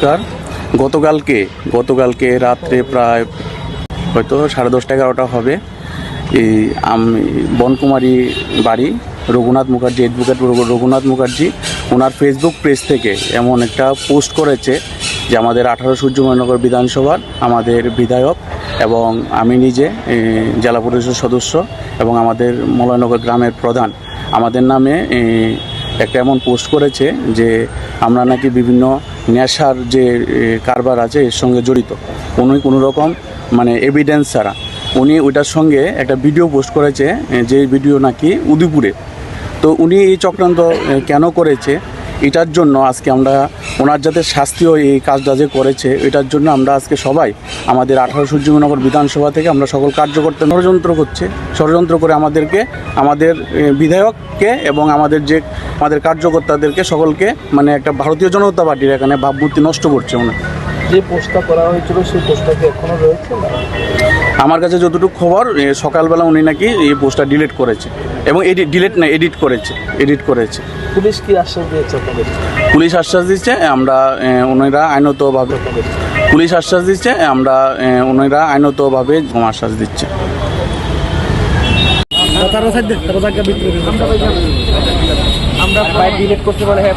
নমস্কার। গতকালকে গতকালকে রাত্রে প্রায় হয়তো সাড়ে দশটা এগারোটা হবে। এই আমি, বনকুমারী বাড়ি, রঘুনাথ মুখার্জি অ্যাডভোকেট রঘুনাথ মুখার্জি, ওনার ফেসবুক পেজ থেকে এমন একটা পোস্ট করেছে যে আমাদের আঠারো সূর্যময়নগর বিধানসভার আমাদের বিধায়ক এবং আমি নিজে জেলা পরিষদ সদস্য এবং আমাদের মলয়নগর গ্রামের প্রধান। আমাদের নামে একটা এমন পোস্ট করেছে যে আমরা নাকি বিভিন্ন নেশার যে কারবার আছে এর সঙ্গে জড়িত। উনি কোনো রকম মানে এভিডেন্স ছাড়া। উনি ওইটার সঙ্গে একটা ভিডিও পোস্ট করেছে যে ভিডিও নাকি উদিপুরে তো উনি এই চক্রান্ত কেন করেছে? এটার জন্য আজকে আমরা ওনার যাতে শাস্তিও এই কাজটা যে করেছে, এটার জন্য আমরা আজকে সবাই আমাদের আঠারো সূর্যনগর বিধানসভা থেকে আমরা সকল কার্যকর্তা ষড়যন্ত্র করছে। ষড়যন্ত্র করে আমাদেরকে, আমাদের বিধায়ককে এবং আমাদের যে, আমাদের কার্যকর্তাদেরকে সকলকে মানে একটা ভারতীয় জনতা পার্টির এখানে ভাবমূর্তি নষ্ট করছে ওনার। যে পোস্টটা করা হয়েছিল সেই পোস্টটা কি এখনও রয়েছে? আমার কাছে যতটুকু খবর সকালবেলা উনি নাকি এই পোস্টটা ডিলিট করেছে। এবং এডিট ডিলিট না এডিট করেছে এডিট করেছে। পুলিশ কি আশ্বাস দিয়েছে আপনাদের? পুলিশ আশ্বাস দিচ্ছে আমরা ওনারা আইনতভাবে পুলিশ আশ্বাস দিচ্ছে আমরা ওনারা আইনতভাবে আশ্বাস দিচ্ছে। আমরা ডিলিট করতে পারে হ্যাঁ